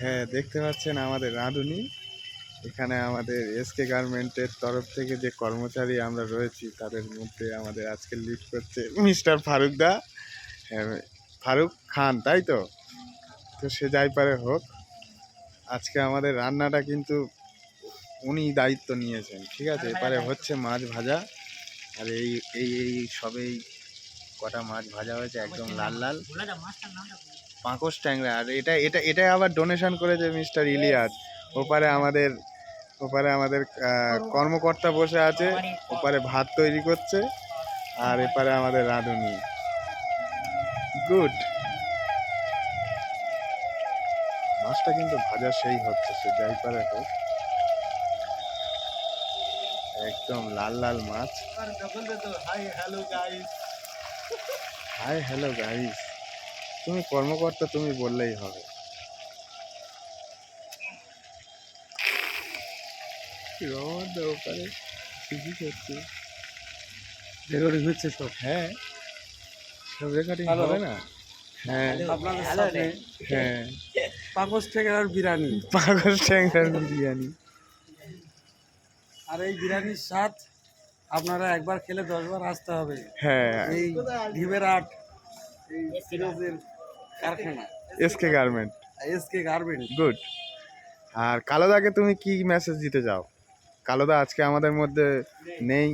হ্যাঁ দেখতে পাচ্ছেন আমাদের রাঁধুনি। এখানে আমাদের এসকে গার্মেন্টের তরফ থেকে যে কর্মচারী আমরা রয়েছি তাদের মধ্যে আমাদের আজকে লিড করছে মিস্টার ফারুক দা। হ্যাঁ ফারুক খান তাই তো? তো সে যাই পারে হোক আজকে আমাদের রান্নাটা কিন্তু উনি দায়িত্ব নিয়েছেন ঠিক আছে? এবারে হচ্ছে মাছ ভাজা আর এই এই এই সবেই কটা মাছ ভাজা হয়েছে একদম লাল লাল। পাঁকস ট্যাংরা। আর এটা এটা এটা আবার ডোনেশন করেছে মিস্টার ইলিয়াস। ওপারে আমাদের ওপারে আমাদের কর্মকর্তা বসে আছে। ওপারে ভাত তৈরি করছে। আর এপারে আমাদের রাঁধুনি। গুড মাছটা কিন্তু ভাজা সেই হচ্ছে সে যাই পারে হোক। একদম লাল লাল মাছ। Hi hello guys hi hello guys তুমি কর্মকর্তা তুমি বললেই হবে। রহমান ঠিকই করছে। রেকর্ডিং হচ্ছে সব। হ্যাঁ। সব রেকর্ডিং হবে না? হ্যাঁ। আপনাদের সামনে হ্যাঁ। বিরিয়ানি বিরিয়ানি আর এই বিরিয়ানির স্বাদ আপনারা একবার খেলে দশবার আসতে হবে। হ্যাঁ। এই ঢিবের আট। এই কারখানা SK garment S K garment good আর কালোদাকে তুমি কি মেসেজ দিতে চাও? কালোদা আজকে আমাদের মধ্যে নেই।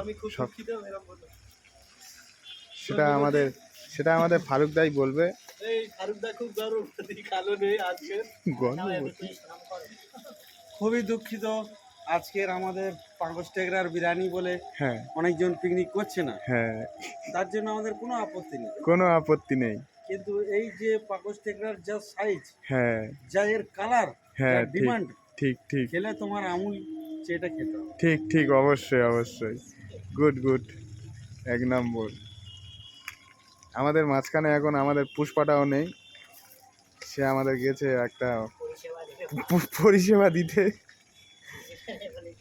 আমি খুব দুঃখিত সেটা আমাদের সেটা আমাদের ফারুক দাই বলবে। এই ফারুকদা খুব কালো নেই আজকে। খুবই দুঃখিত। আজকের আমাদের পাঙ্গস টেগরার বিরিয়ানি বলে হ্যাঁ। অনেকজন পিকনিক করছে না। হ্যাঁ। তার জন্য আমাদের কোনো আপত্তি নেই। কোনো আপত্তি নেই। কিন্তু এই যে পাঙ্গস টেগরার যা সাইজ হ্যাঁ। যা এর কালার হ্যাঁ ডিমান্ড ঠিক ঠিক। খেলে তোমার আমুল যেটা খেতে ঠিক ঠিক অবশ্যই অবশ্যই। গুড গুড এক নম্বর। আমাদের মাঝখানে এখন আমাদের পুষ্পাটাও নেই। সে আমাদের গেছে একটা পরিষেবা দিতে।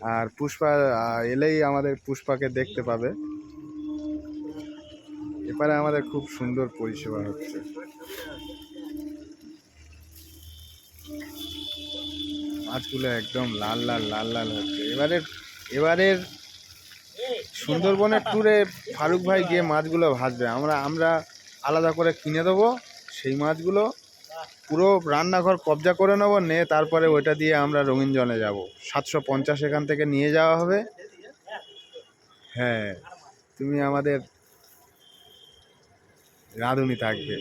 আর পুষ্পা এলেই আমাদের পুষ্পাকে দেখতে পাবে। এবারে আমাদের খুব সুন্দর পরিষেবা হচ্ছে। মাছগুলো একদম লাল লাল লাল লাল হচ্ছে। এবারের এবারের সুন্দরবনের ট্যুরে ফারুক ভাই গিয়ে মাছগুলো ভাজবে। আমরা আমরা আলাদা করে কিনে দেবো সেই মাছগুলো, পুরো রান্নাঘর কবজা করে নেব নে তারপরে ওইটা দিয়ে আমরা রঙিনজনে যাব। সাতশো পঞ্চাশ এখান থেকে নিয়ে যাওয়া হবে। হ্যাঁ তুমি আমাদের রাঁধুনি থাকবে।